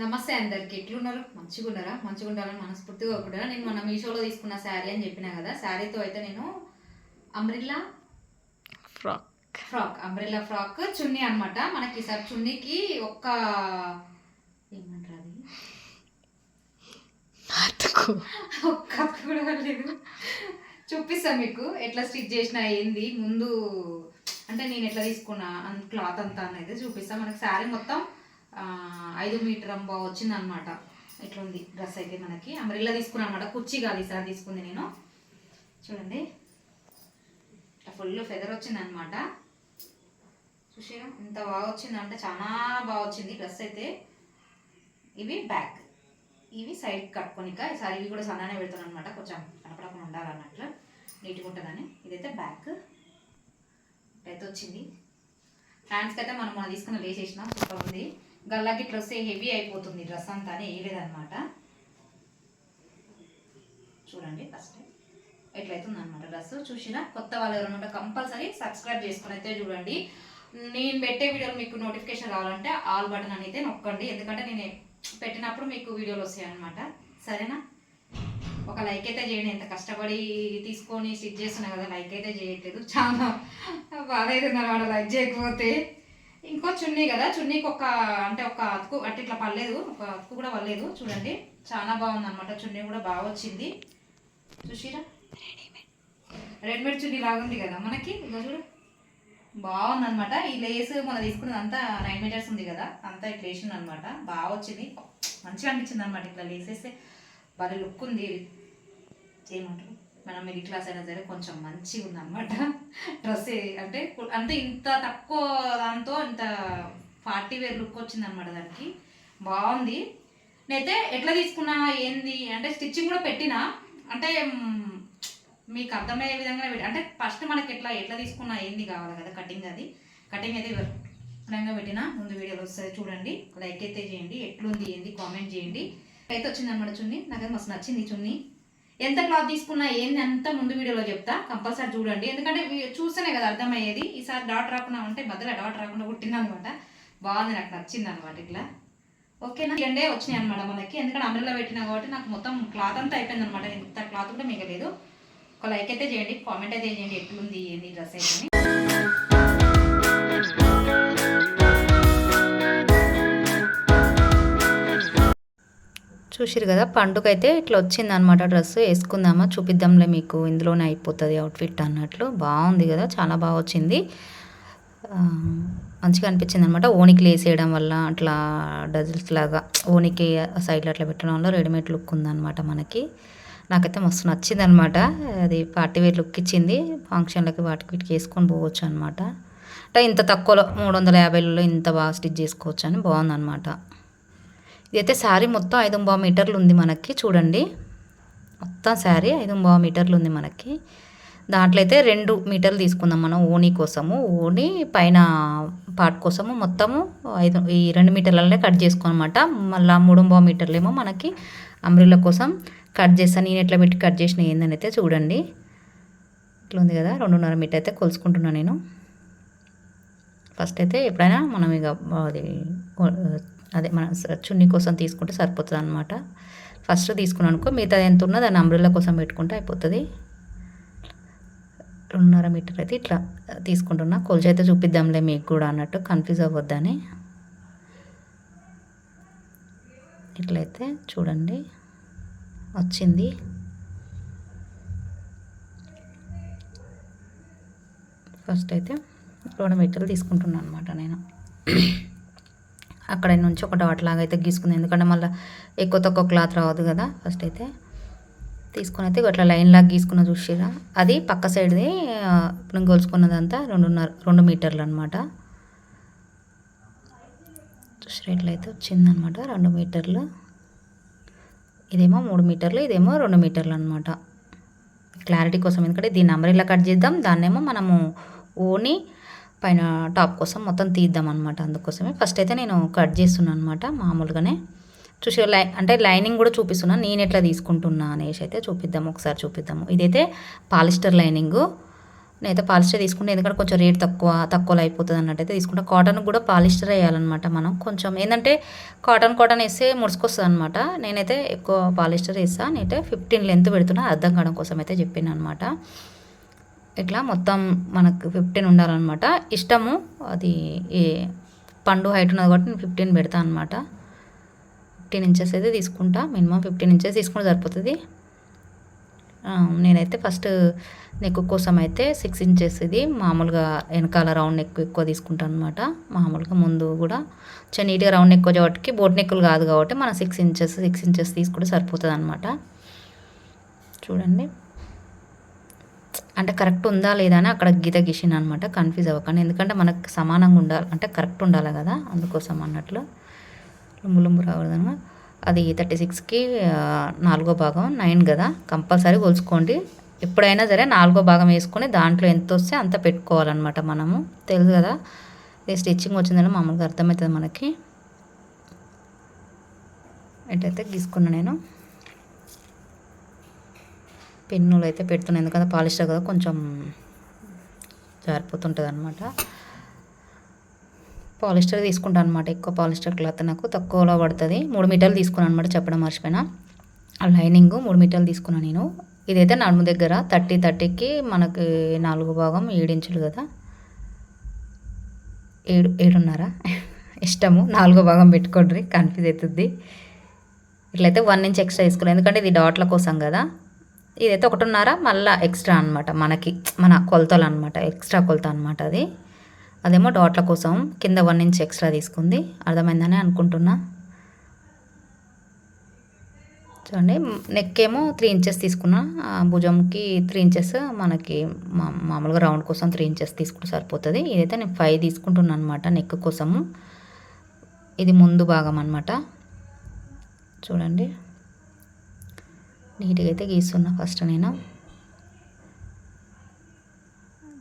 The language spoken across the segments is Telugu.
నమస్తే అందరికి. ఎట్లున్నారు? మంచిగా ఉన్నారా మంచిగా ఉండాలని మనస్ఫూర్తిగా ఒకటి నేను మొన్న మీషోలో తీసుకున్న శారీ అని చెప్పినా కదా శారీతో అయితే నేను umbrella frock. Frock umbrella frock చున్నీ అన్నమాట. మనకి ఈసారి చున్నీకి ఒక్క ఏమంటారు అది? ఒక్క కూడా లేదు. చూపిస్తాను మీకు ఎట్లా స్టిచ్ చేసిన ఏంది. ముందు అంటే నేను ఎట్లా తీసుకున్నా క్లాత్ అంతా అనేది చూపిస్తాను మనకి శారీ మొత్తం ఐదు మీటర్ అంబా వచ్చిందనమాట ఇట్లుంది డ్రెస్ అయితే మనకి. అంబ్రెల్లా తీసుకున్నాను అనమాట కుర్చీ కాదు ఈసారి తీసుకుంది నేను. చూడండి. ఫుల్ ఫెదర్ వచ్చింది అనమాట చూసారా? ఇంత బాగా వచ్చిందంటే. చాలా బాగా వచ్చింది డ్రెస్ అయితే. ఇవి బ్యాక్ ఇవి సైడ్ కట్టుకోనిక ఈసారి ఇవి కూడా సన్ననే పెడతాను అనమాట కొంచెం కనపడకుండా ఉండాలన్నట్లు. నీట్గా ఉంటుందని. ఇదైతే బ్యాక్ అయితే వచ్చింది. హ్యాండ్స్కి అయితే మనం మనం తీసుకున్న వేసేసిన సూపర్ ఉంది. గల్లాకి డ్రెస్ హెవీ అయిపోతుంది డ్రెస్ అంతా అని వేయలేదన్నమాట. చూడండి ఫస్ట్ ఎట్లయితుంది అనమాట డ్రెస్ చూసినా కొత్త వాళ్ళు ఎవరైనా కంపల్సరీ సబ్స్క్రైబ్ చేసుకుని అయితే చూడండి. నేను పెట్టే వీడియోలు మీకు నోటిఫికేషన్ రావాలంటే ఆల్ బటన్ అనేది నొక్కండి. ఎందుకంటే నేను పెట్టినప్పుడు మీకు వీడియోలు వస్తాయి అనమాట సరేనా? ఒక లైక్ అయితే చేయండి. ఎంత కష్టపడి తీసుకొని స్టిచ్ చేస్తున్నా కదా లైక్ అయితే చేయట్లేదు. చాలా బాధ అవుతుంది అనమాట లైక్ చేయకపోతే. ఇంకో చున్నీ కదా చున్నీకి ఒక అంటే ఒక అతుకు అంటే ఇట్లా పర్లేదు ఒక అతుకు కూడా పర్లేదు చూడండి. చాలా బాగుంది అనమాట చున్నీ కూడా బాగా వచ్చింది. చూసిరా రెడీమేడ్ చున్నీ లాగుంది కదా మనకి ఇదిగో చూడు. బాగుంది అనమాట ఈ లేస్ మనం తీసుకున్నది అంతా నైన్ మీటర్స్ ఉంది కదా అంతా ఇట్లా వేసింది అనమాట బాగా వచ్చింది. మంచిగా అనిపించింది అనమాట ఇట్లా లేసేస్తే. భలే లుక్ ఉంది. ఏమంటారు? మనం మిడిల్ క్లాస్ అయినా సరే కొంచెం మంచిగా ఉందన్నమాట. డ్రెస్ అంటే అంటే ఇంత తక్కువ దాంతో ఇంత పార్టీ వేర్ లుక్ వచ్చిందనమాట దానికి. బాగుంది. నేనైతే ఎట్లా తీసుకున్నా ఏంది అంటే స్టిచ్చింగ్ కూడా పెట్టినా అంటే మీకు అర్థమయ్యే విధంగా పెట్టి అంటే ఫస్ట్ మనకి ఎట్లా ఎట్లా తీసుకున్నా ఏంది కావాలి కదా కటింగ్ అది. కటింగ్ అయితే విధంగా పెట్టిన ముందు వీడియోలో వస్తుంది చూడండి. లైక్ అయితే చేయండి ఎట్లుంది ఏంది కామెంట్ చేయండి. అయితే వచ్చింది అనమాట చున్నీ నాకైతే మస్తు నచ్చింది చున్నీ. ఎంత క్లాత్ తీసుకున్నా ఏంది అంతా ముందు వీడియోలో చెప్తా. కంపల్సరీ చూడండి. ఎందుకంటే చూస్తేనే కదా అర్థమయ్యేది. ఈసారి డాట్ రాకుండా ఉంటే బదులు డాట్ రాకుండా కుట్టింది అనమాట బాగుంది నాకు నచ్చింది అనమాట ఇట్లా. ఓకేనా? ఎండే వచ్చినాయి అనమాట మనకి. ఎందుకంటే అంబ్రెల్లా పెట్టినా కాబట్టి నాకు మొత్తం క్లాత్ అంతా అయిపోయింది అనమాట ఇంత క్లాత్ కూడా మిగలేదు. ఒక లైక్ అయితే చేయండి కామెంట్ అయితే చేయండి. ఎట్లుంది ఏంది డ్రెస్ అయితే చూసిరు కదా పండుగ అయితే ఇట్లా వచ్చింది అనమాట డ్రెస్ వేసుకుందామా చూపిద్దాంలే మీకు ఇందులోనే అయిపోతుంది అవుట్ఫిట్ అన్నట్లు. బాగుంది కదా చాలా బాగా వచ్చింది. మంచిగా అనిపించింది అనమాట ఓనికి లేసేయడం వల్ల అట్లా డజిల్స్ లాగా ఓనికి సైడ్లో అట్లా పెట్టడం వల్ల రెడీమేడ్ లుక్ ఉందన్నమాట మనకి. నాకైతే మస్తు నచ్చింది అనమాట అది పార్టీ వేర్ లుక్ ఇచ్చింది. ఫంక్షన్లకి వాటికి వీటికి వేసుకొని పోవచ్చు అనమాట అంటే ఇంత తక్కువలో మూడు వందల యాభైలలో ఇంత బాగా స్టిచ్ చేసుకోవచ్చు అని బాగుందన్నమాట. ఇదైతే శారీ మొత్తం ఐదు బావ మీటర్లు ఉంది మనకి చూడండి. మొత్తం శారీ ఐదు బావ మీటర్లు ఉంది మనకి. దాంట్లో అయితే రెండు మీటర్లు తీసుకుందాం మనం ఓనీ కోసము. ఓనీ పైన పార్ట్ కోసము మొత్తము ఐదు ఈ రెండు మీటర్లనే కట్ చేసుకోనమాట. మళ్ళీ మూడు మీటర్లు ఏమో మనకి అంబ్రిల్లా కోసం కట్ చేస్తాను నేను ఎట్లా పెట్టి కట్ చేసిన ఏందని అయితే చూడండి. ఇట్లా ఉంది కదా రెండున్నర మీటర్ అయితే కొలుసుకుంటున్నాను నేను. ఫస్ట్ అయితే ఎప్పుడైనా మనం ఇక అది అదే మన చున్నీ కోసం తీసుకుంటే సరిపోతుంది అనమాట ఫస్ట్ తీసుకున్నాను అనుకో మిగతా ఎంత ఉన్నా దాన్ని అంబ్రిల్లా కోసం పెట్టుకుంటే అయిపోతుంది. రెండున్నర మీటర్ అయితే ఇట్లా తీసుకుంటున్నా. కొలిచి అయితే చూపిద్దాంలే మీకు కూడా అన్నట్టు కన్ఫ్యూజ్ అవ్వద్దని. ఇట్లయితే చూడండి వచ్చింది. ఫస్ట్ అయితే రెండు మీటర్లు తీసుకుంటున్నాను అనమాట నేను. అక్కడ నుంచి ఒక డాట్ లాగా అయితే గీసుకుంది. ఎందుకంటే మళ్ళీ ఎక్కువ తక్కువ క్లాత్ రావద్దు కదా ఫస్ట్ అయితే. తీసుకుని అయితే ఇట్లా లైన్ లాగా గీసుకున్న చూసిరా అది పక్క సైడ్ది ఇప్పుడు గొలుచుకున్నదంతా రెండున్నర రెండు మీటర్లు అనమాట చూసిరా ఇట్లయితే వచ్చిందనమాట రెండు మీటర్లు. ఇదేమో మూడు మీటర్లు ఇదేమో రెండు మీటర్లు అనమాట క్లారిటీ కోసం ఎందుకంటే దీన్ని అంబ్రెల్లా కట్ చేద్దాం. దాన్నేమో మనము ఓని పైన టాప్ కోసం మొత్తం తీద్దాం అనమాట అందుకోసమే. ఫస్ట్ అయితే నేను కట్ చేస్తున్నాను అనమాట మామూలుగానే. చూసి లై అంటే లైనింగ్ కూడా చూపిస్తున్నాను నేను ఎట్లా తీసుకుంటున్నా అనేసి అయితే చూపిద్దాము ఒకసారి చూపిద్దాము. ఇదైతే పాలిస్టర్ లైనింగు. నేనైతే పాలిస్టర్ తీసుకుంటే ఎందుకంటే కొంచెం రేట్ తక్కువ తక్కువలో అయిపోతుంది అన్నట్టయితే తీసుకుంటా. కాటన్ కూడా పాలిస్టర్ వేయాలన్నమాట మనం. కొంచెం ఏంటంటే కాటన్ కాటన్ వేస్తే ముడుచుకొస్తుంది అనమాట నేనైతే ఎక్కువ పాలిస్టర్ వేస్తా. నేనైతే ఫిఫ్టీన్ లెంత్ పెడుతున్నా. అర్థం కావడం కోసం అయితే చెప్పాను అనమాట ఇట్లా మొత్తం మనకు ఫిఫ్టీన్ ఉండాలన్నమాట. ఇష్టము అది ఏ పండు హైట్ ఉన్నది కాబట్టి నేను ఫిఫ్టీన్ పెడతా అనమాట ఫిఫ్టీన్ ఇంచెస్ అయితే తీసుకుంటా. మినిమం ఫిఫ్టీన్ ఇంచెస్ తీసుకుంటే సరిపోతుంది. నేనైతే ఫస్ట్ నెక్ కోసం అయితే సిక్స్ ఇంచెస్ ఇది మామూలుగా వెనకాల రౌండ్ నెక్ ఎక్కువ తీసుకుంటాను అనమాట మామూలుగా ముందు కూడా. చాలా నీట్గా రౌండ్ నెక్ కాబట్టి బోట్ నెక్కులు కాదు కాబట్టి మనం సిక్స్ ఇంచెస్ సిక్స్ ఇంచెస్ తీసుకుంటే సరిపోతుంది అనమాట చూడండి. అంటే కరెక్ట్ ఉందా లేదా అని అక్కడ గీత గీసిన అనమాట కన్ఫ్యూజ్ అవ్వకండి. ఎందుకంటే మనకు సమానంగా ఉండాలి. అంటే కరెక్ట్ ఉండాలి కదా. అందుకోసం అన్నట్లు లుంబు లుంబు రావడదన అది థర్టీ సిక్స్కి నాలుగో భాగం నైన్ కదా. కంపల్సరీ కొలుచుకోండి. ఎప్పుడైనా సరే నాలుగో భాగం వేసుకొని దాంట్లో ఎంత వస్తే అంత పెట్టుకోవాలన్నమాట మనము. తెలుసు కదా? ఇది స్టిచ్చింగ్ వచ్చిందని మామూలుగా అర్థమవుతుంది మనకి. ఎటైతే గీసుకున్నా నేను. పెన్నులు అయితే పెడుతున్నాను ఎందుకంటే పాలిస్టర్ కదా కొంచెం జారిపోతుంటుంది అనమాట పాలిస్టర్ తీసుకుంటాను అనమాట ఎక్కువ పాలిస్టర్ క్లాత్ నాకు తక్కువలో పడుతుంది. మూడు మీటర్లు తీసుకున్నాను అనమాట చెప్పడం మర్చిపోయినా. ఆ లైనింగ్ మూడు మీటర్లు తీసుకున్నాను నేను. ఇదైతే నడుము దగ్గర థర్టీ థర్టీకి మనకి నాలుగు భాగం ఏడు ఇంచులు కదా. ఏడు ఏడున్నర. ఇష్టము. నాలుగో భాగం పెట్టుకోండి. కన్ఫ్యూజ్ అవుతుంది. ఇట్లయితే వన్ ఇంచ్ ఎక్స్ట్రా తీసుకున్నాను ఎందుకంటే ఇది డాట్ల కోసం కదా. ఇదైతే ఒకటిన్నర మళ్ళీ ఎక్స్ట్రా అనమాట మనకి మన కొలతలు అనమాట ఎక్స్ట్రా కొలత అనమాట అది. అదేమో డాట్ల కోసం కింద వన్ ఇంచ్ ఎక్స్ట్రా తీసుకుంది. అర్థమైందని అనుకుంటున్నా. చూడండి నెక్ ఏమో త్రీ ఇంచెస్ తీసుకున్నా. భుజంకి త్రీ ఇంచెస్ మనకి మా మామూలుగా రౌండ్ కోసం త్రీ ఇంచెస్ తీసుకుంటే సరిపోతుంది. ఇదైతే నేను ఫైవ్ తీసుకుంటున్నాను అనమాట నెక్ కోసము. ఇది ముందు భాగం అనమాట చూడండి. నీట్గా అయితే గీస్తున్నా ఫస్ట్ నేను.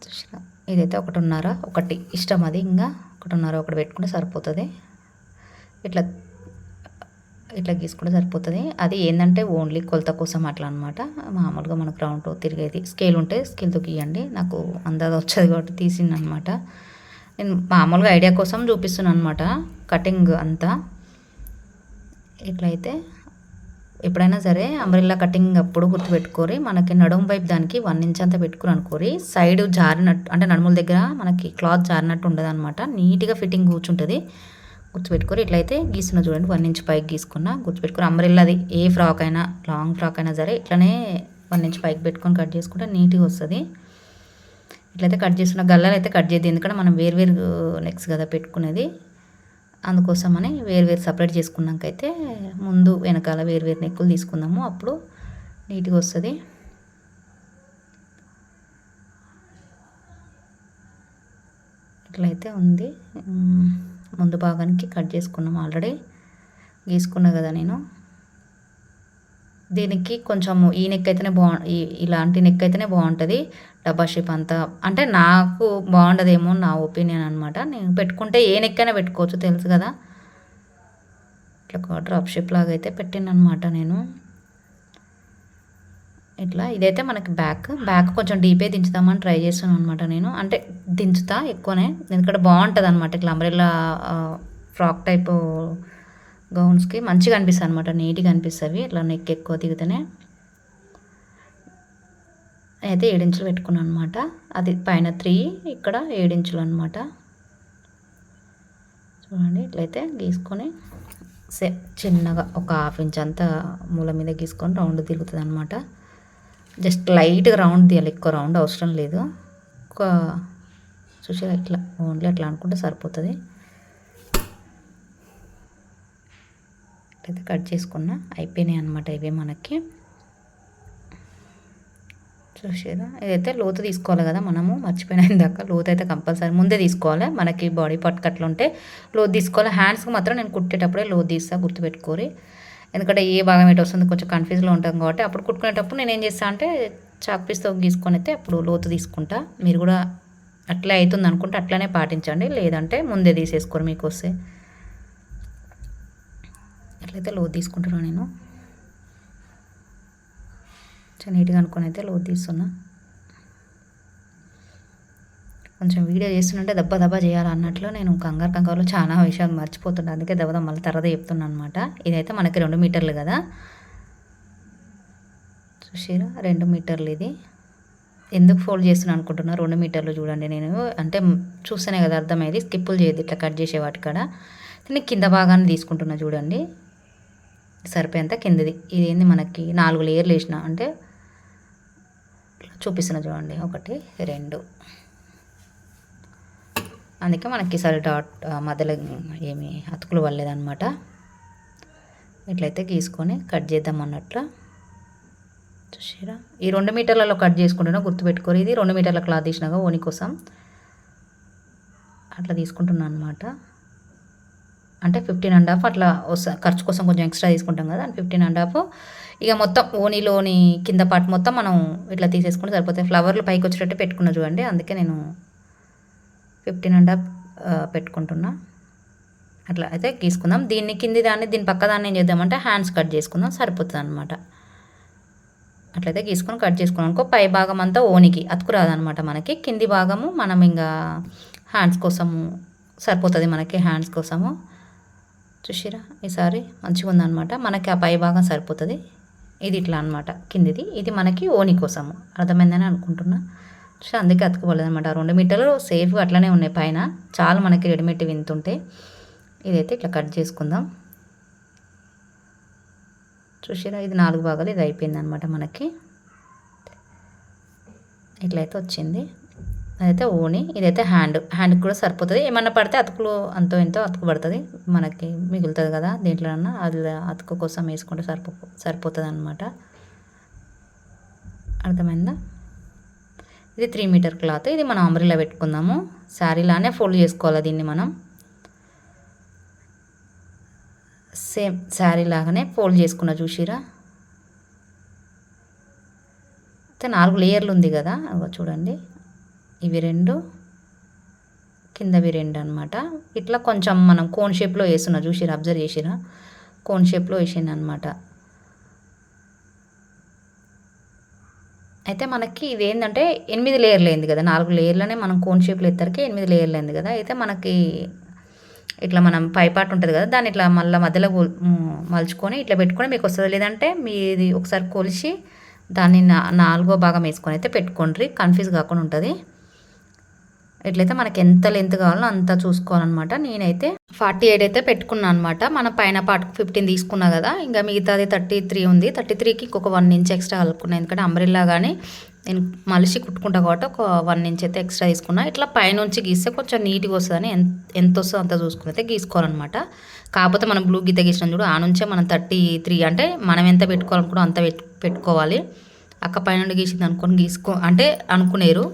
చూసినా? ఇదైతే ఒకటిన్నర ఒకటి. ఇష్టం అది ఇంకా. ఒకటిన్నర ఒకటి పెట్టుకుంటే సరిపోతుంది. ఇట్లా ఇట్లా గీసుకుంటే సరిపోతుంది. అది ఏంటంటే ఓన్లీ కొలత కోసం అట్లా అనమాట మామూలుగా మనకు రౌండ్ తిరిగేది. స్కేల్ ఉంటే స్కేల్తో గీయండి. నాకు అందాజ వచ్చేది కాబట్టి తీసింది అనమాట నేను మామూలుగా ఐడియా కోసం చూపిస్తున్నాను అనమాట కటింగ్ అంతా. ఇట్లయితే ఎప్పుడైనా సరే అంబ్రెల్లా కటింగ్ అప్పుడు గుర్తుపెట్టుకోరి మనకి నడుము వైపు దానికి వన్ ఇంచ్ అంతా పెట్టుకుని అనుకోరి. సైడ్ జారినట్టు అంటే నడుముల దగ్గర మనకి క్లాత్ జారినట్టు ఉండదు అనమాట నీట్గా ఫిట్టింగ్ కూర్చుంటుంది. గుర్తుపెట్టుకోరు ఇట్లయితే గీస్తున్న చూడండి వన్ ఇంచ్ పైకి గీసుకున్నా. గుర్తుపెట్టుకోరు అంబ్రెల్లాది ఏ ఫ్రాక్ అయినా లాంగ్ ఫ్రాక్ అయినా సరే ఇట్లనే వన్ ఇంచ్ పైకి పెట్టుకొని కట్ చేసుకుంటే నీట్గా వస్తుంది. ఇట్లయితే కట్ చేస్తున్న గల్లాలు అయితే కట్ చేయద్దు. ఎందుకంటే మనం వేరు వేరు నెక్స్ కదా పెట్టుకునేది. అందుకోసమని వేరు వేరు సపరేట్ చేసుకున్నాకైతే ముందు వెనకాల వేరు వేరు నెక్కులు తీసుకుందాము. అప్పుడు నీట్గా వస్తుంది. ఇట్లయితే ఉంది. ముందు భాగానికి కట్ చేసుకున్నాం ఆల్రెడీ. గీసుకున్నా కదా నేను. దీనికి కొంచెము ఈ నెక్ అయితేనే బాగు ఇలాంటి నెక్ అయితేనే బాగుంటుంది. డబ్బా షేప్ అంతా. అంటే నాకు బాగుండదేమో నా ఒపీనియన్ అనమాట నేను పెట్టుకుంటే ఏ నెక్ అయినా పెట్టుకోవచ్చు తెలుసు కదా. ఇట్లా ఒక డ్రాప్ షేప్ లాగా అయితే పెట్టాను అనమాట నేను. ఇట్లా ఇదైతే మనకి బ్యాక్ బ్యాక్ కొంచెం డీపే దించుదామని ట్రై చేస్తున్నాను అనమాట నేను. అంటే దించుతా ఎక్కువనే. ఎందుకంటే బాగుంటుంది అనమాట ఇట్లా అంబ్రెల్లా ఫ్రాక్ టైప్ గౌన్స్కి మంచిగా అనిపిస్తుంది అనమాట నీట్గా అనిపిస్తుంది ఇట్లా నెక్ ఎక్కువ దిగితేనే అయితే ఏడించులు పెట్టుకున్నాను అనమాట అది పైన త్రీ ఇక్కడ ఏడించులు అనమాట చూడండి ఇట్లయితే గీసుకొని సే చిన్నగా ఒక హాఫ్ ఇంచ్ అంతా మూల మీద గీసుకొని రౌండ్ తిరుగుతుంది అనమాట జస్ట్ లైట్గా రౌండ్ తీయాలి. ఎక్కువ రౌండ్ అవసరం లేదు. ఒక చూసి ఇట్లా ఓన్లీ అట్లా అనుకుంటే సరిపోతుంది. అయితే కట్ చేసుకున్నా. అయిపోయినాయి అనమాట ఇవే మనకి. చూసారా ఇదైతే లోతు తీసుకోవాలి కదా మనము. మర్చిపోయిన ఇందాక లోతు అయితే కంపల్సరీ ముందే తీసుకోవాలి. మనకి బాడీ పార్ట్ కట్లు ఉంటే లోతు తీసుకోవాలి. హ్యాండ్స్కి మాత్రం నేను కుట్టేటప్పుడే లోతు తీస్తా గుర్తుపెట్టుకోరి. ఎందుకంటే ఏ భాగం ఎటు వస్తుంది కొంచెం కన్ఫ్యూజ్లో ఉంటాం కాబట్టి అప్పుడు కుట్టుకునేటప్పుడు నేను ఏం చేస్తాను అంటే చాక్ పీస్తో గీసుకొని అయితే అప్పుడు లోతు తీసుకుంటా. మీరు కూడా అట్లే అవుతుంది అనుకుంటే అట్లనే పాటించండి. లేదంటే ముందే తీసేసుకోరు మీకు వస్తే అట్లయితే లోతు తీసుకుంటున్నాను నేను. చాలా నీట్గా అనుకొని అయితే లోతు తీస్తున్నా. కొంచెం వీడియో చేస్తుంటే దెబ్బ దెబ్బ చేయాలన్నట్లు నేను కంగారు కంగారులో చాలా విషయాలు మర్చిపోతున్నాను అందుకే దెబ్బ దెబ్బ మళ్ళీ తర్వాత చెప్తున్నాను అనమాట ఇదైతే మనకి రెండు మీటర్లు కదా. చూసారా రెండు మీటర్లు ఇది. ఎందుకు ఫోల్డ్ చేస్తున్నాను అనుకుంటున్నా? రెండు మీటర్లు చూడండి నేను. అంటే చూస్తేనే కదా అర్థమయ్యేది స్కిప్పులు చేయదు ఇట్లా కట్ చేసేవాటి కాడ నేను కింద భాగాన్ని తీసుకుంటున్నా చూడండి. సరిపోయేంత కిందది. ఇది ఏంది మనకి నాలుగు లేయర్లు వేసిన అంటే చూపిస్తున్నా చూడండి. ఒకటి రెండు. అందుకే మనకి సరి డాట్ మధ్యలో ఏమి అతుకులు పడలేదన్నమాట. ఇట్లయితే గీసుకొని కట్ చేద్దాం అన్నట్లు. చూసారా? ఈ రెండు మీటర్లలో కట్ చేసుకుంటున్నా గుర్తుపెట్టుకోరు. ఇది రెండు మీటర్ల క్లాత్ తీసినాగా ఓని కోసం అట్లా తీసుకుంటున్నాను అనమాట అంటే ఫిఫ్టీన్ అండ్ హాఫ్ అట్లా వస్తా ఖర్చు కోసం కొంచెం ఎక్స్ట్రా తీసుకుంటాం కదా ఫిఫ్టీన్ అండ్ హాఫ్ ఇక మొత్తం ఓనీలోని కింద పార్ట్ మొత్తం మనం ఇట్లా తీసేసుకుంటే సరిపోతాయి. ఫ్లవర్లు పైకి వచ్చేటట్టు పెట్టుకున్నా చూడండి అందుకే నేను ఫిఫ్టీన్ అండ్ హాఫ్ పెట్టుకుంటున్నా. అట్లా అయితే గీసుకుందాం. దీన్ని కింది దాన్ని దీని పక్క దాన్ని ఏం చేద్దామంటే హ్యాండ్స్ కట్ చేసుకుందాం సరిపోతుంది అనమాట అట్లయితే గీసుకొని కట్ చేసుకున్నాం అనుకో పై భాగం అంతా ఓనికి అతుకురాదనమాట మనకి. కింది భాగము మనం ఇంకా హ్యాండ్స్ కోసము సరిపోతుంది మనకి హ్యాండ్స్ కోసము. చూసిరా? ఈసారి మంచిగా ఉందన్నమాట. మనకి ఆ పై భాగం సరిపోతుంది. ఇది ఇట్లా అనమాట కిందిది. ఇది మనకి ఓని కోసము. అర్థమైందని అనుకుంటున్నా. సో అందుకే అతుకుపోలేదు రెండు మీటర్లు సేఫ్గా అట్లనే ఉన్నాయి పైన. చాలా మనకి రెడీమేడ్ వింతుంటే ఇదైతే ఇట్లా కట్ చేసుకుందాం. చూసిరా? ఇది నాలుగు భాగాలు. ఇది అయిపోయింది అనమాట మనకి. ఇట్లయితే వచ్చింది. అదైతే ఓని ఇదైతే హ్యాండ్. హ్యాండ్కి కూడా సరిపోతుంది. ఏమన్నా పడితే అతుకులు అంతో ఎంతో అతుకు పడుతుంది మనకి మిగులుతుంది కదా దీంట్లోనన్నా. అది అతుకు కోసం వేసుకుంటే సరిపో సరిపోతుంది అనమాట అర్థమైందా? ఇది త్రీ మీటర్ క్లాత్. ఇది మనం అంబ్రిలా పెట్టుకుందాము. శారీలానే ఫోల్డ్ చేసుకోవాలి దీన్ని మనం? సేమ్ శారీ లాగానే ఫోల్డ్ చేసుకున్న చూసిరా? అయితే నాలుగు లేయర్లు ఉంది కదా. చూడండి. ఇవి రెండు. కిందవి రెండు అనమాట ఇట్లా కొంచెం మనం కోన్ షేప్లో వేస్తున్నా చూసిరా అబ్జర్వ్ చేసిరా? కోన్ షేప్లో వేసాను అనమాట అయితే మనకి ఇది ఏంటంటే ఎనిమిది లేయర్లు అయింది కదా. నాలుగు లేయర్లనే మనం కోన్ షేప్లో ఎత్తరికి ఎనిమిది లేయర్లు అయింది కదా. అయితే మనకి ఇట్లా మనం పైపాటు ఉంటుంది కదా దాన్ని ఇట్లా మళ్ళీ మధ్యలో మలుచుకొని ఇట్లా పెట్టుకొని మీకు వస్తుంది? లేదంటే మీది ఒకసారి కొలిచి దాన్ని నా- నాలుగో భాగం వేసుకొని అయితే పెట్టుకోండి కన్ఫ్యూజ్ కాకుండా ఉంటుంది. ఎట్లయితే మనకి ఎంత లెంత్ కావాలో అంత చూసుకోవాలన్నమాట. నేనైతే ఫార్టీ ఎయిట్ అయితే పెట్టుకున్నాను అనమాట మన పైన పార్ట్ ఫిఫ్టీన్ తీసుకున్నా కదా. ఇంకా మిగతాది థర్టీ త్రీ ఉంది. థర్టీ త్రీకి ఇంకొక వన్ ఇంచ్ ఎక్స్ట్రా కలుపుకున్నాను ఎందుకంటే అంబ్రిల్లా కానీ నేను మలిసి కుట్టుకుంటా కాబట్టి ఒక వన్ ఇంచ్ అయితే ఎక్స్ట్రా తీసుకున్నా. ఇట్లా పైనుంచి గీస్తే కొంచెం నీట్గా వస్తుందని ఎంత ఎంత వస్తుందో అంత చూసుకుని అయితే గీసుకోవాలన్నమాట. కాకపోతే మనం బ్లూ గీత గీసిన చూడు ఆ నుంచే మనం థర్టీ త్రీ అంటే మనం ఎంత పెట్టుకోవాలనుకున్నా అంత పెట్టు పెట్టుకోవాలి. అక్క పైన గీసింది అనుకొని గీసుకో అంటే అనుకునేరు.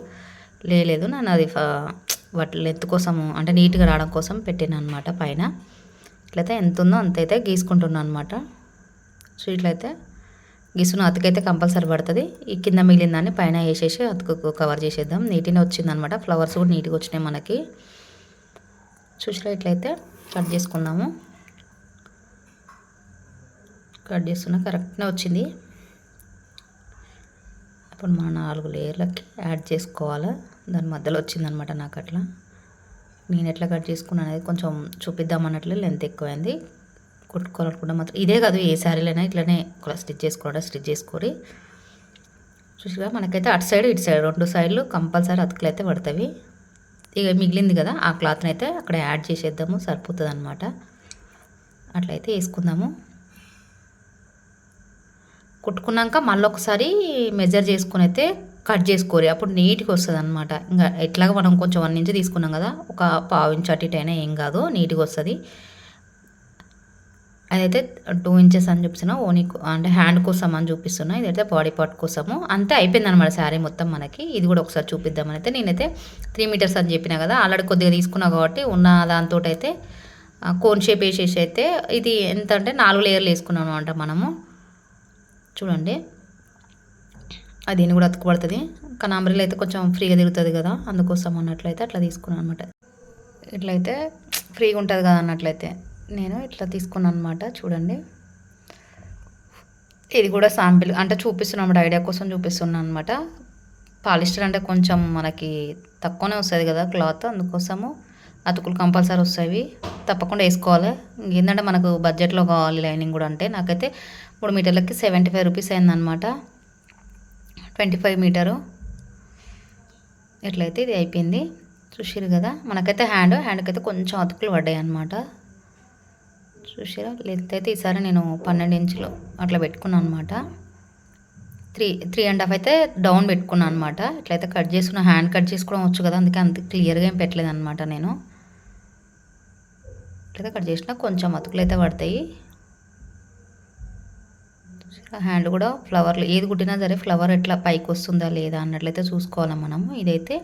లేదు నేను అది వాటి లెంత్ కోసము అంటే నీట్గా రావడం కోసం పెట్టాను అనమాట పైన. ఇట్లయితే ఎంత ఉందో అంత అయితే గీసుకుంటున్నాను అనమాట సో ఇట్లయితే గీసుకున్న అతికైతే కంపల్సరీ పడుతుంది. ఈ కింద మిగిలిన దాన్ని పైన వేసేసి అతుకు కవర్ చేసేద్దాం. నీట్గానే వచ్చిందనమాట ఫ్లవర్స్ కూడా నీట్గా వచ్చినాయి మనకి. చూసినా ఇట్లయితే కట్ చేసుకుందాము కట్ చేస్తున్నా కరెక్ట్గా వచ్చింది. ఇప్పుడు మన నాలుగు లేయర్లకి యాడ్ చేసుకోవాలి? దాని మధ్యలో వచ్చిందనమాట నాకు అట్లా. నేను ఎట్లా కట్ చేసుకున్నాను అనేది కొంచెం చూపిద్దాం అన్నట్లు లెంత్ ఎక్కువైంది. కుట్టుకోవాలనుకుంటే మాత్రం ఇదే కాదు ఏ శారీలైనా ఇట్లనే స్టిచ్ చేసుకోవడం స్టిచ్ చేసుకొని చూసిగా మనకైతే అటు సైడ్ ఇటు సైడ్ రెండు సైడ్లు కంపల్సరీ అతుకులు అయితే పడతాయి. ఇక మిగిలింది కదా ఆ క్లాత్ని అయితే అక్కడ యాడ్ చేసేద్దాము సరిపోతుంది అనమాట అట్లయితే వేసుకుందాము. కుట్టుకున్నాక మళ్ళీ ఒకసారి మెజర్ చేసుకుని అయితే కట్ చేసుకోరి. అప్పుడు నీట్గా వస్తుంది అనమాట ఇంకా ఎట్లాగ మనం కొంచెం వన్ ఇంచ్ తీసుకున్నాం కదా ఒక పావు ఇంచ్ అటు ఇటు అయినా ఏం కాదు నీట్గా వస్తుంది. అదైతే టూ ఇంచెస్ అని చూపిస్తున్నా ఓనీ అంటే హ్యాండ్ కోసం అని చూపిస్తున్నా ఇదైతే బాడీ పార్ట్ కోసము. అంతే అయిపోయింది అనమాట శారీ మొత్తం మనకి. ఇది కూడా ఒకసారి చూపిద్దామని అయితే నేనైతే త్రీ మీటర్స్ అని చెప్పిన కదా ఆల్రెడీ కొద్దిగా తీసుకున్నా కాబట్టి ఉన్న దాంతో అయితే కోన్ షేప్ వేసేసి అయితే ఇది ఎంత అంటే నాలుగు లేయర్లు వేసుకున్నాం అనమాట మనము. చూడండి. దీన్ని కూడా అతుకుపడుతుంది కానీ అంబ్రెల్లా అయితే కొంచెం ఫ్రీగా తిరుగుతుంది కదా అందుకోసం అన్నట్లయితే అట్లా తీసుకున్నాను అనమాట ఇట్లయితే ఫ్రీగా ఉంటుంది కదా అన్నట్లయితే నేను ఇట్లా తీసుకున్నాను అనమాట చూడండి. ఇది కూడా శాంపిల్ అంటే చూపిస్తున్నాం ఐడియా కోసం చూపిస్తున్నాను అనమాట పాలిస్టర్ అంటే కొంచెం మనకి తక్కువనే వస్తుంది కదా క్లాత్ అందుకోసము అతుకులు కంపల్సరీ వస్తాయి. తప్పకుండా వేసుకోవాలి. ఏంటంటే మనకు బడ్జెట్లో కావాలి లైనింగ్ కూడా అంటే నాకైతే మూడు మీటర్లకి సెవెంటీ ఫైవ్ రూపీస్ అయిందనమాట ట్వంటీ ఫైవ్ మీటరు. ఎట్లయితే ఇది అయిపోయింది. చూసిరు కదా మనకైతే హ్యాండ్ హ్యాండ్కి అయితే కొంచెం అతుకులు పడ్డాయి అనమాట చూసిరా లెంత్ అయితే ఈసారి నేను పన్నెండు ఇంచులు అట్లా పెట్టుకున్నాను అనమాట త్రీ త్రీ అండ్ హాఫ్ అయితే డౌన్ పెట్టుకున్నాను అనమాట ఇట్లయితే కట్ చేసుకున్న హ్యాండ్ కట్ చేసుకోవడం వచ్చు కదా అందుకే అంత క్లియర్గా ఏం పెట్టలేదు అనమాట నేను. ఇట్లయితే కట్ చేసిన కొంచెం అతుకులు అయితే పడతాయి. హ్యాండ్ కూడా ఫ్లవర్లు ఏది కుట్టినా సరే ఫ్లవర్ ఎట్లా పైకి వస్తుందా లేదా అన్నట్లయితే చూసుకోవాలి మనము ఇదైతే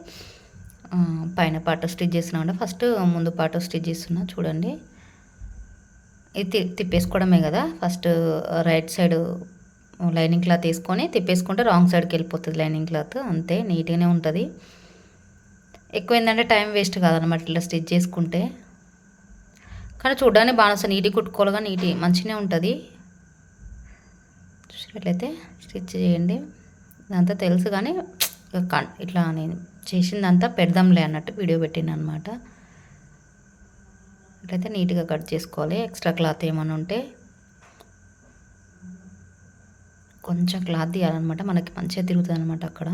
పైన పాట స్టిచ్ చేస్తున్నామంటే ఫస్ట్ ముందు పాటు స్టిచ్ చేస్తున్నా చూడండి. ఇది తి- తిప్పేసుకోవడమే కదా first right side lining cloth వేసుకొని తిప్పేసుకుంటే రాంగ్ సైడ్కి వెళ్ళిపోతుంది లైనింగ్ క్లాత్ అంతే నీట్గానే ఉంటుంది. ఎక్కువ ఏంటంటే టైం వేస్ట్ కాదనమాట ఇట్లా స్టిచ్ చేసుకుంటే. కానీ చూడడానికి బాగా వస్తుంది నీట్గా కుట్టుకోవాలిగా నీటి మంచిగానే ఉంటుంది. చూసినట్లయితే స్టిచ్ చేయండి. ఇదంతా తెలుసు కానీ ఇక ఇట్లా నేను చేసిందంతా పెడదాంలే అన్నట్టు వీడియో పెట్టిన అనమాట అట్లయితే నీట్గా కట్ చేసుకోవాలి. ఎక్స్ట్రా క్లాత్ ఏమైనా ఉంటే కొంచెం క్లాత్ తీయాలన్నమాట. మనకి మంచిగా తిరుగుతుంది అనమాట అక్కడ.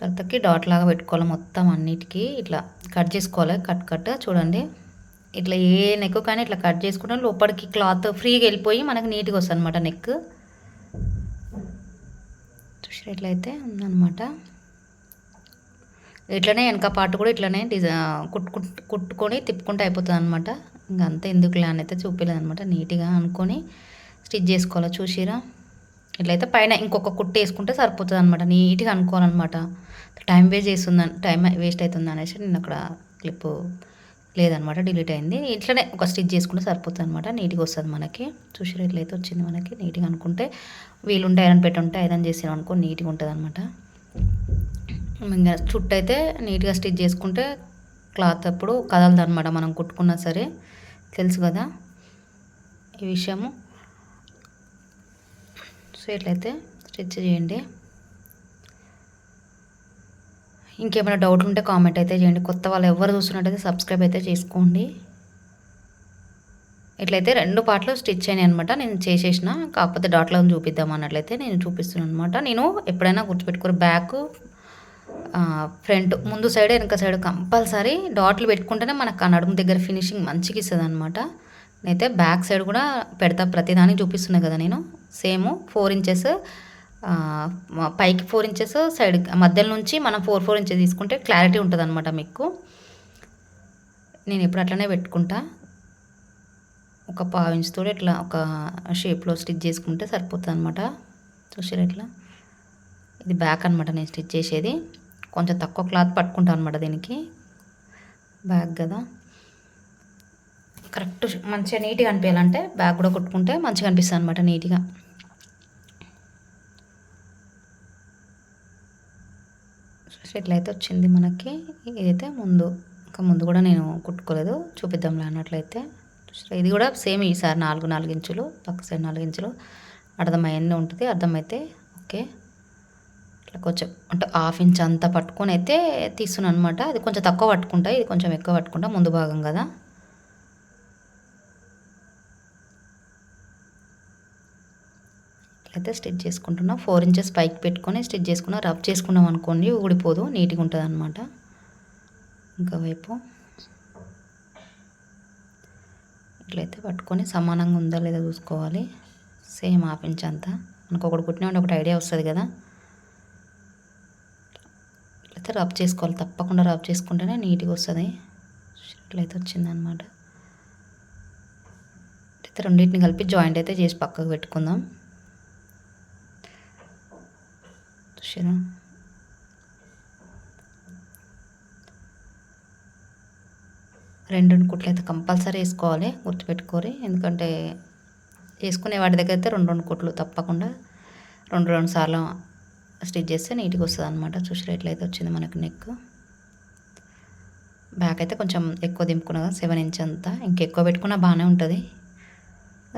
తర్వాతకి డాట్ లాగా పెట్టుకోవాలి మొత్తం అన్నిటికీ. ఇట్లా కట్ చేసుకోవాలి. కట్ కట్ చూడండి. ఇట్లా ఏ నెక్ కానీ ఇట్లా కట్ చేసుకుంటే లోపలికి క్లాత్ ఫ్రీగా వెళ్ళిపోయి మనకి నీట్గా వస్తుంది అనమాట నెక్ ఇట్లయితే ఉందన్నమాట. ఇట్లనే వెనక పాటు కూడా ఇట్లనే డిజా కుట్టు కుట్టుకొని తిప్పుకుంటే అయిపోతుంది అనమాట ఇంకా అంతా ఎందుకు అని అయితే చూపించలేదు అనమాట నీట్గా అనుకొని స్టిచ్ చేసుకోవాలి చూసిరా. ఇట్లయితే పైన ఇంకొక కుట్టు వేసుకుంటే సరిపోతుంది అనమాట నీట్గా అనుకోవాలన్నమాట. టైం వేస్ట్ చేస్తుంది టైం వేస్ట్ అవుతుంది అనేసి నేను అక్కడ క్లిప్ లేదనమాట డిలీట్ అయింది. ఇట్లనే ఒక స్టిచ్ చేసుకుంటే సరిపోతుంది అనమాట నీట్గా వస్తుంది మనకి. చూసిరా ఇట్లయితే వచ్చింది మనకి నీట్గా అనుకుంటే వీలుంటే ఐరన్ పెట్టుంటే ఐరన్ చేసాం అనుకో నీట్గా ఉంటుంది అనమాట ఇంకా చుట్టూ అయితే నీట్గా స్టిచ్ చేసుకుంటే క్లాత్ అప్పుడు కదలదు అనమాట మనం కుట్టుకున్నా సరే. తెలుసు కదా ఈ విషయము. సో ఇట్లయితే స్టిచ్ చేయండి. ఇంకేమైనా డౌట్ ఉంటే కామెంట్ అయితే చేయండి. కొత్త వాళ్ళు ఎవరు చూస్తున్నట్టయితే సబ్స్క్రైబ్ అయితే చేసుకోండి. ఇట్లయితే రెండు పార్ట్లు స్టిచ్ అయినాయి అనమాట నేను చేసేసిన. కాకపోతే డాట్లో చూపిద్దాం అన్నట్లయితే నేను చూపిస్తున్నాను అనమాట నేను ఎప్పుడైనా గుర్తుపెట్టుకుని బ్యాక్ ఫ్రంట్ ముందు సైడ్ వెనక సైడ్ కంపల్సరీ డాట్లు పెట్టుకుంటేనే మనకు ఆ నడుము దగ్గర ఫినిషింగ్ మంచిగా ఇస్తుంది అనమాట నేనైతే బ్యాక్ సైడ్ కూడా పెడతా. ప్రతిదానికి చూపిస్తున్నాయి కదా నేను. సేమ్ ఫోర్ ఇంచెస్ పైకి ఫోర్ ఇంచెస్ సైడ్ మధ్యలో నుంచి మనం ఫోర్ ఫోర్ ఇంచెస్ తీసుకుంటే క్లారిటీ ఉంటుంది అనమాట మీకు. నేను ఎప్పుడు అట్లనే పెట్టుకుంటా. ఒక పావు ఇంచుతో ఇట్లా ఒక షేప్లో స్టిచ్ చేసుకుంటే సరిపోతుంది అనమాట చూసారు ఇట్లా ఇది బ్యాక్ అనమాట నేను స్టిచ్ చేసేది. కొంచెం తక్కువ క్లాత్ పట్టుకుంటాను అనమాట దీనికి. బ్యాక్ కదా. కరెక్ట్ మంచిగా నీట్గా అనిపించాలంటే బ్యాగ్ కూడా కుట్టుకుంటే మంచిగా అనిపిస్తుంది అనమాట నీట్గా. ఇట్లయితే వచ్చింది మనకి. ఇదైతే ముందు ఇంకా ముందు కూడా నేను కుట్టుకోలేదు చూపిద్దాంలే అన్నట్లయితే. ఇది కూడా సేమ్ ఈసారి నాలుగు నాలుగు ఇంచులు పక్క సైడ్ నాలుగు ఇంచులు అర్థమైంది ఉంటుంది అర్థమైతే ఓకే. ఇట్లా కొంచెం అంటే హాఫ్ ఇంచ్ అంతా పట్టుకొని అయితే తీస్తున్నాను అనమాట అది కొంచెం తక్కువ పట్టుకుంటా ఇది కొంచెం ఎక్కువ పట్టుకుంటా ముందు భాగం కదా. అయితే స్టిచ్ చేసుకుంటున్నాం. ఫోర్ ఇంచెస్ పైకి పెట్టుకొని స్టిచ్ చేసుకున్నా రబ్ చేసుకున్నాం అనుకోండి ఊడిపోదు నీట్గా ఉంటుంది అనమాట ఇంకా వైపు. ఇట్లయితే పట్టుకొని సమానంగా ఉందా లేదా చూసుకోవాలి. సేమ్ హాఫ్ ఇంచ్ అంతా. మనకు ఒకటి కుట్టిన ఒకటి ఐడియా వస్తుంది కదా. ఇట్లయితే రబ్ చేసుకోవాలి. తప్పకుండా రబ్ చేసుకుంటేనే నీట్గా వస్తుంది. ఇట్లయితే వచ్చిందనమాట అయితే రెండింటిని కలిపి జాయింట్ అయితే చేసి పక్కకు పెట్టుకుందాం. అక్షరం రెండు రెండు కుట్లు అయితే కంపల్సరీ వేసుకోవాలి గుర్తుపెట్టుకోరి. ఎందుకంటే వేసుకునే వాటి దగ్గర అయితే రెండు రెండు కుట్లు తప్పకుండా రెండు రెండు సార్లు స్టిచ్ చేస్తే నీట్గా వస్తుంది అనమాట చూసి ఎట్లయితే వచ్చింది మనకు నెక్ బ్యాక్ అయితే కొంచెం ఎక్కువ దింపుకున్నా సెవెన్ ఇంచ్ అంతా. ఇంకెక్కువ పెట్టుకున్నా బాగానే ఉంటుంది.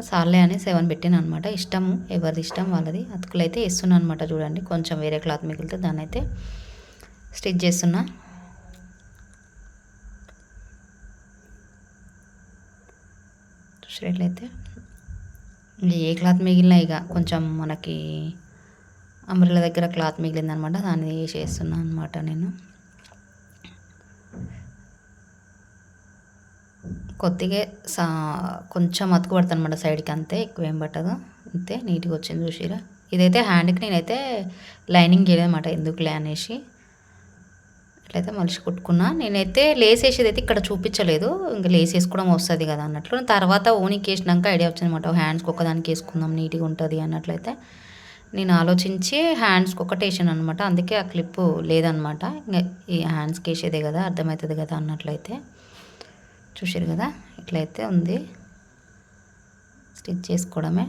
సార్లే అని సెవెన్ పెట్టాను అనమాట ఇష్టం ఎవరిది ఇష్టం వాళ్ళది. అతుకులు అయితే వేస్తున్నాను అనమాట చూడండి. కొంచెం వేరే క్లాత్ మిగిలితే దాన్ని అయితే స్టిచ్ చేస్తున్నా. చూసినట్లయితే అయితే ఏ క్లాత్ మిగిలినా ఇక కొంచెం మనకి అంబ్రెల్లా దగ్గర క్లాత్ మిగిలిందనమాట. దాన్ని వేసేస్తున్నాను అనమాట నేను. కొద్దిగా సా కొంచెం అతుకు పడుతుంది అనమాట సైడ్కి అంతే ఎక్కువ ఏం పట్టదు. అంతే నీట్గా వచ్చింది చూసిరా ఇదైతే హ్యాండ్కి నేనైతే లైనింగ్ చేయలేదన్నమాట ఎందుకులే అనేసి. ఇట్లయితే మలిసి కుట్టుకున్నా. నేనైతే లేస్ వేసేది అయితే ఇక్కడ చూపించలేదు. ఇంకా లేస్ వేసుకోవడం వస్తుంది కదా అన్నట్లు. తర్వాత ఓనికి వేసినాక ఐడియా వచ్చింది అనమాట హ్యాండ్స్కి ఒకదానికి వేసుకుందాం నీట్గా ఉంటుంది అన్నట్లయితే నేను ఆలోచించి హ్యాండ్స్కి ఒకటి వేసాను అనమాట అందుకే ఆ క్లిప్ లేదనమాట ఇంకా ఈ హ్యాండ్స్కి వేసేదే కదా అర్థమవుతుంది కదా అన్నట్లయితే చూసారు కదా? ఇట్లయితే ఉంది. స్టిచ్ చేసుకోవడమే.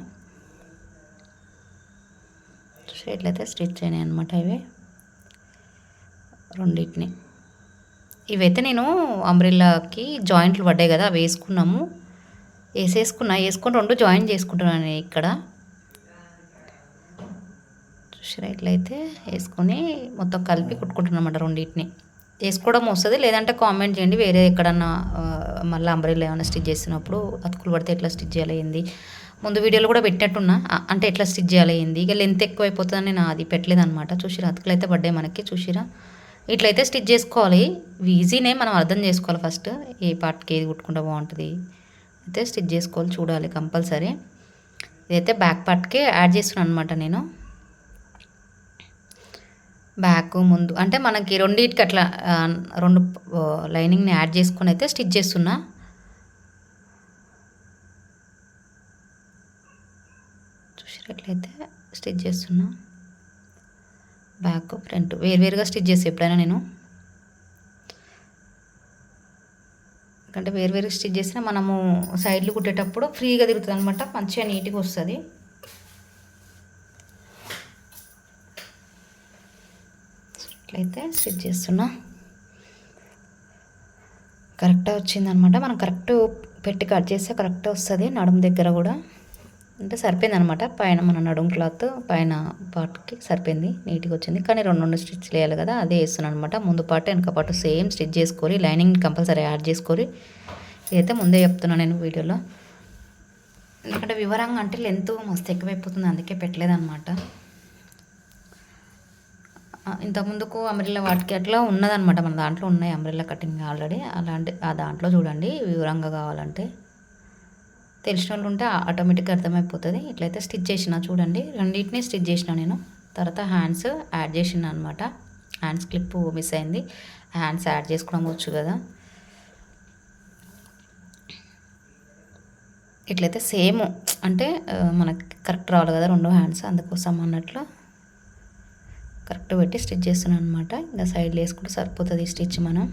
చూసి ఇట్లయితే స్టిచ్ అయినాయి అనమాట ఇవి. రెండింటిని. ఇవైతే నేను అంబ్రిల్లాకి జాయింట్లు పడ్డాయి కదా అవి వేసుకున్నాము. వేసేసుకున్నా వేసుకొని రెండు జాయిన్ చేసుకుంటున్నాను ఇక్కడ. చూసారా ఇట్లయితే వేసుకొని మొత్తం కలిపి కుట్టుకుంటున్నమాట రెండింటిని. చేసుకోవడం వస్తుంది. లేదంటే కామెంట్ చేయండి. వేరే ఎక్కడన్నా మళ్ళీ అంబ్రెల్లా ఏమైనా స్టిచ్ చేసినప్పుడు అతుకులు పడితే ఎట్లా స్టిచ్ చేయాలి ముందు వీడియోలో కూడా పెట్టినట్టున్నా. అంటే ఎట్లా స్టిచ్ చేయాలి ఇక లెంత్ ఎక్కువ అయిపోతుందని నేను అది పెట్టలేదు అనమాట చూసిరా అతుకులు అయితే పడ్డాయి మనకి చూసిరా? ఇట్లయితే స్టిచ్ చేసుకోవాలి. ఈజీనే మనం అర్థం చేసుకోవాలి ఫస్ట్. ఏ పార్ట్కి ఏది కుట్టుకుంటే బాగుంటుంది. అయితే స్టిచ్ చేసుకోవాలి చూడాలి కంపల్సరీ. ఇదైతే బ్యాక్ పార్ట్కి యాడ్ చేస్తున్నాను అనమాట నేను. బ్యాక్ ముందు. అంటే మనకి రెండింటికి అట్లా రెండు లైనింగ్ని యాడ్ చేసుకొని అయితే స్టిచ్ చేస్తున్నా. చూసినట్లయితే స్టిచ్ చేస్తున్నా. బ్యాక్ ఫ్రంట్ వేరువేరుగా స్టిచ్ చేసి ఎప్పుడైనా నేను. ఎందుకంటే వేరువేరుగా స్టిచ్ చేసినా మనము సైడ్లు కుట్టేటప్పుడు ఫ్రీగా తిరుగుతుంది అనమాట మంచిగా నీట్గా వస్తుంది. అట్లయితే స్టిచ్ చేస్తున్నా. కరెక్ట్గా వచ్చిందనమాట. మనం కరెక్ట్ పెట్టి కట్ చేస్తే కరెక్ట్ వస్తుంది. నడుము దగ్గర కూడా. అంటే సరిపోయింది అనమాట పైన మన నడుము క్లాత్ పైన పార్ట్కి సరిపోయింది. నీట్గా వచ్చింది. కానీ రెండు రెండు స్టిచ్ వేయాలి కదా. అదే వేస్తున్నాను అనమాట ముందు పాటు వెనక పాటు సేమ్ స్టిచ్ చేసుకోవాలి. లైనింగ్ కంపల్సరీ యాడ్ చేసుకోవాలి. ఇదైతే ముందే చెప్తున్నాను నేను వీడియోలో. ఎందుకంటే వివరంగా అంటే లెంత్ మస్తు ఎక్కువైపోతుంది. అందుకే పెట్టలేదన్నమాట ఇంతకుముందుకు అమరిల్లా వాటికి అట్లా ఉన్నదనమాట మన దాంట్లో ఉన్నాయి అమరిల్లా కటింగ్ ఆల్రెడీ. అలాంటి ఆ దాంట్లో చూడండి వివరంగా కావాలంటే. తెలిసిన వాళ్ళు ఉంటే ఆటోమేటిక్గా అర్థమైపోతుంది. ఇట్లయితే స్టిచ్ చేసిన చూడండి రెండింటిని స్టిచ్ చేసిన నేను. తర్వాత హ్యాండ్స్ యాడ్ చేసిన అనమాట హ్యాండ్స్ క్లిప్ మిస్ అయింది. హ్యాండ్స్ యాడ్ చేసుకోవడం వచ్చు కదా. ఇట్లయితే సేమ్ అంటే మనకి కరెక్ట్ రావాలి కదా రెండు హ్యాండ్స్ అందుకోసం అన్నట్లు. కరెక్ట్ పెట్టి స్టిచ్ చేస్తున్నాను అనమాట ఇంకా సైడ్లో వేసుకుంటే సరిపోతుంది స్టిచ్ మనం.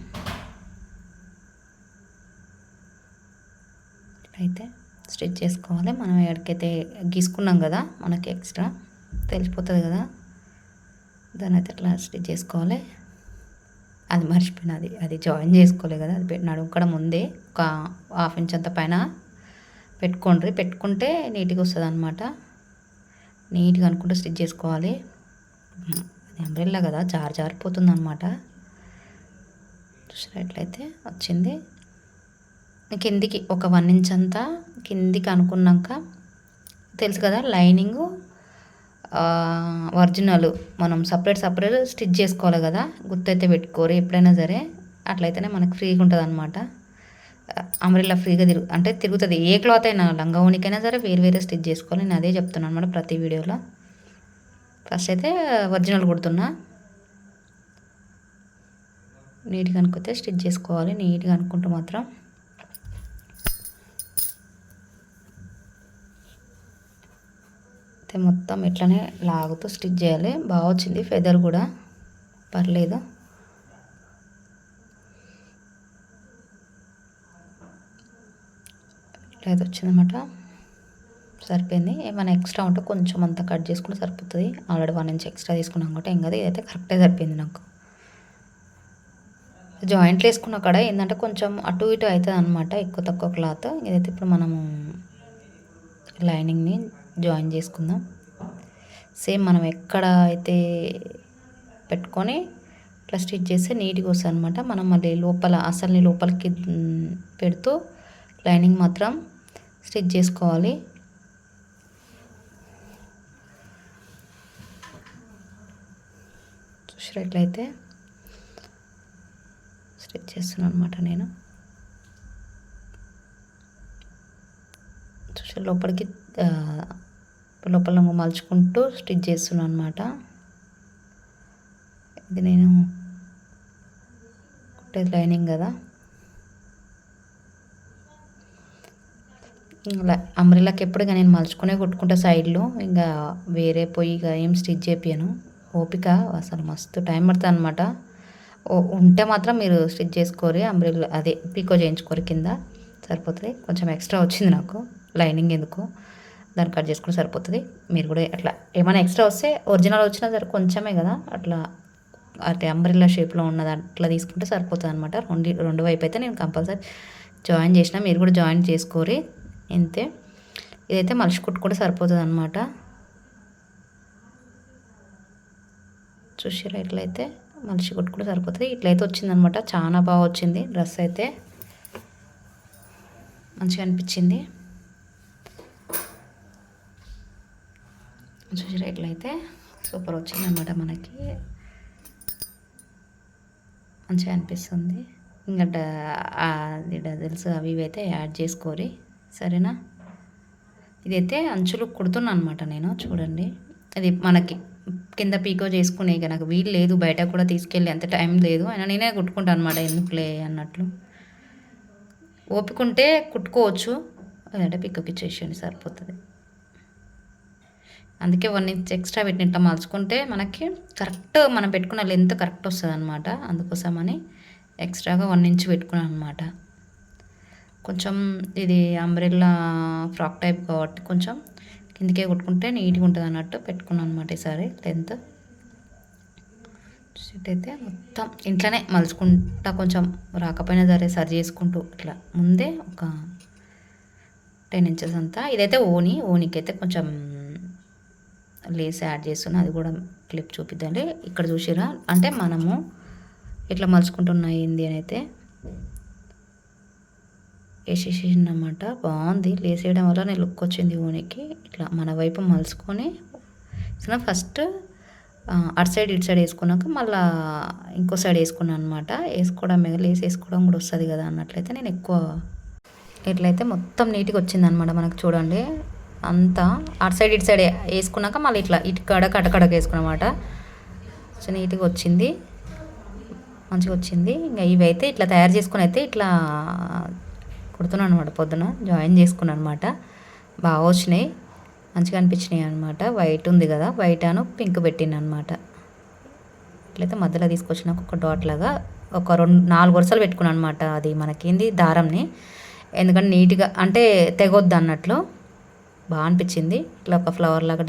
అయితే స్టిచ్ చేసుకోవాలి. మనం ఎక్కడికైతే గీసుకున్నాం కదా మనకి ఎక్స్ట్రా తెలిసిపోతుంది కదా. దాని అయితే అట్లా స్టిచ్ చేసుకోవాలి. అది మర్చిపోయిన అది అది జాయిన్ చేసుకోలేదు కదా. అది పెట్టినాడు ఇక్కడ ముందే ఒక హాఫ్ ఇంచ్ అంత పైన పెట్టుకోండి. పెట్టుకుంటే నీట్గా వస్తుంది అనమాట నీట్గా అనుకుంటే స్టిచ్ చేసుకోవాలి. ఎంబ్రెల్లా అంబ్రెల్లా కదా జారి జారిపోతుంది అనమాట చూసినట్లయితే వచ్చింది. కిందికి ఒక వన్ ఇంచ్ అంతా కిందికి అనుకున్నాక తెలుసు కదా లైనింగ్ ఒరిజినల్ మనం సపరేట్ సపరేట్ స్టిచ్ చేసుకోవాలి కదా గుర్తైతే పెట్టుకోరు ఎప్పుడైనా సరే. అట్లయితేనే మనకు ఫ్రీగా ఉంటుంది అనమాట అంబ్రెల్లా ఫ్రీగా తిరుగు అంటే తిరుగుతుంది. ఏ క్లాత్ అయినా లంగా ఓనికైనా సరే వేరు వేరే స్టిచ్ చేసుకోవాలి. నేను అదే చెప్తున్నాను అనమాట ప్రతి వీడియోలో. ఫస్ట్ అయితే ఒరిజినల్ కుడుతున్నా. నీట్గా అనుకుంటే స్టిచ్ చేసుకోవాలి. నీట్గా అనుకుంటూ మాత్రం. అయితే మొత్తం ఇట్లనే లాగుతూ స్టిచ్ చేయాలి. బాగా వచ్చింది. ఫెదర్ కూడా. పర్లేదు. ఇట్లా అయితే వచ్చిందన్నమాట. సరిపోయింది. ఏమైనా ఎక్స్ట్రా ఉంటే కొంచెం అంతా కట్ చేసుకుంటే సరిపోతుంది. ఆల్రెడీ వన్ ఇంచ్ ఎక్స్ట్రా తీసుకున్నాం కాబట్టి ఏం కదా ఇదైతే కరెక్టే సరిపోయింది నాకు. జాయింట్లు వేసుకున్న కాడ ఏంటంటే కొంచెం అటు ఇటు అవుతుంది అనమాట ఎక్కువ తక్కువ క్లాత్. ఇదైతే ఇప్పుడు మనము లైనింగ్ని జాయిన్ చేసుకుందాం. సేమ్ మనం ఎక్కడ అయితే పెట్టుకొని ఇట్లా స్టిచ్ చేస్తే నీట్గా వస్తుంది అనమాట మనం మళ్ళీ లోపల అసలు లోపలికి పెడుతూ లైనింగ్ మాత్రం స్టిచ్ చేసుకోవాలి. చూసినట్లయితే స్టిచ్ చేస్తున్నాను అనమాట నేను. చూసే లోపలికి లోపల మలుచుకుంటూ స్టిచ్ చేస్తున్నాను అనమాట ఇది నేను కుట్టేది లైనింగ్ కదా. ఇలా ఎప్పుడు నేను మలుచుకునే కుట్టుకుంటా సైడ్లో. ఇంకా వేరే పోయి ఇక ఏం స్టిచ్ చేపాను ఓపిక అసలు మస్తు టైం పడుతుంది అనమాట ఉంటే మాత్రం మీరు స్టిచ్ చేసుకోరి అంబ్రిల్ అదే పీకో చేయించుకోరు కింద సరిపోతుంది. కొంచెం ఎక్స్ట్రా వచ్చింది నాకు లైనింగ్ ఎందుకు దాన్ని కట్ చేసుకుంటే సరిపోతుంది. మీరు కూడా అట్లా ఏమైనా ఎక్స్ట్రా వస్తే ఒరిజినల్ వచ్చినా సరే కొంచెమే కదా అట్లా అంటే అంబ్రెల్లా షేప్లో ఉన్నది అట్లా తీసుకుంటే సరిపోతుంది అనమాట రెండు రెండు వైపు అయితే నేను కంపల్సరీ జాయిన్ చేసిన మీరు కూడా జాయిన్ చేసుకోరి ఇంతే. ఇదైతే మలిసి కుట్టుకుంటే సరిపోతుంది అనమాట చూసారా ఇట్లయితే మనిషి కుట్టుకుంటే సరిపోతుంది. ఇట్లయితే వచ్చిందనమాట. చాలా బాగా వచ్చింది డ్రెస్ అయితే. మంచిగా అనిపించింది. చూసారా ఇట్లయితే సూపర్ వచ్చిందనమాట మనకి. మంచిగా అనిపిస్తుంది. ఇంకా డజల్స్ అవి ఇవి అయితే యాడ్ చేసుకోరి. సరేనా? ఇదైతే అంచులు కుడుతున్నా అనమాట నేను. చూడండి. అది మనకి కింద పీకో చేసుకునే నాకు వీలు లేదు బయట కూడా తీసుకెళ్ళి అంత టైం లేదు. అయినా నేనే కుట్టుకుంటాను అనమాట ఎందుకులే అన్నట్లు. ఓపిక కుట్టుకోవచ్చు లేదంటే పికప్ ఇచ్చేసేయండి సరిపోతుంది. అందుకే వన్ ఇంచ్ ఎక్స్ట్రా పెట్టిన ఇట్లా మలుచుకుంటే మనకి కరెక్ట్ మనం పెట్టుకున్న లెంత్ కరెక్ట్ వస్తుంది అనమాట అందుకోసమని ఎక్స్ట్రాగా వన్ ఇంచ్ పెట్టుకున్నాను అనమాట కొంచెం ఇది అంబ్రెల్లా ఫ్రాక్ టైప్ కాబట్టి కొంచెం కిందికే కొట్టుకుంటే నీట్గా ఉంటుంది అన్నట్టు పెట్టుకున్నాను అనమాట ఈసారి లెంత్. అయితే మొత్తం ఇంట్లోనే మలుచుకుంటా కొంచెం రాకపోయినా సరే సరి చేసుకుంటూ ఇట్లా. ముందే ఒక టెన్ ఇంచెస్ అంతా. ఇదైతే ఓని ఓనికి అయితే కొంచెం లేస్ యాడ్ చేస్తున్నా అది కూడా క్లిప్ చూపిద్దండి. ఇక్కడ చూసిరా అంటే మనము ఇట్లా మలుచుకుంటున్నా ఏంది అని అయితే. వేసేసిందన్నమాట బాగుంది. లేసేయడం వేయడం వల్ల నేను లుక్ వచ్చింది ఊనికి. ఇట్లా మన వైపు మలుచుకొని ఫస్ట్ అటు సైడ్ ఇటు సైడ్ వేసుకున్నాక మళ్ళీ ఇంకో సైడ్ వేసుకున్నాను అనమాట వేసుకోవడం మీద లేస్ వేసుకోవడం కూడా వస్తుంది కదా అన్నట్లయితే నేను ఎక్కువ ఇట్లయితే మొత్తం నీట్గా వచ్చిందనమాట మనకు చూడండి. అంతా అటు సైడ్ ఇటు సైడ్ వేసుకున్నాక మళ్ళీ ఇట్లా ఇటు కడక అటకడక వేసుకున్నమాట. సో నీట్గా వచ్చింది. మంచిగా వచ్చింది. ఇంకా ఇవి అయితే ఇట్లా తయారు చేసుకుని అయితే ఇట్లా కుడుతున్నాను అనమాట పొద్దున. జాయిన్ చేసుకున్నాను అనమాట బాగా వచ్చినాయి. మంచిగా అనిపించినాయి అనమాట వైట్ ఉంది కదా వైట్ అను పింక్ పెట్టిన అనమాట ఇట్లయితే మధ్యలో తీసుకొచ్చిన ఒక డాట్ లాగా ఒక రెండు నాలుగు వరుసలు పెట్టుకున్నాను అనమాట అది మనకేంది? దారంని. ఎందుకంటే నీట్గా అంటే తెగొద్దు అన్నట్లు బాగా అనిపించింది. ఇట్లా ఒక ఫ్లవర్ లాగా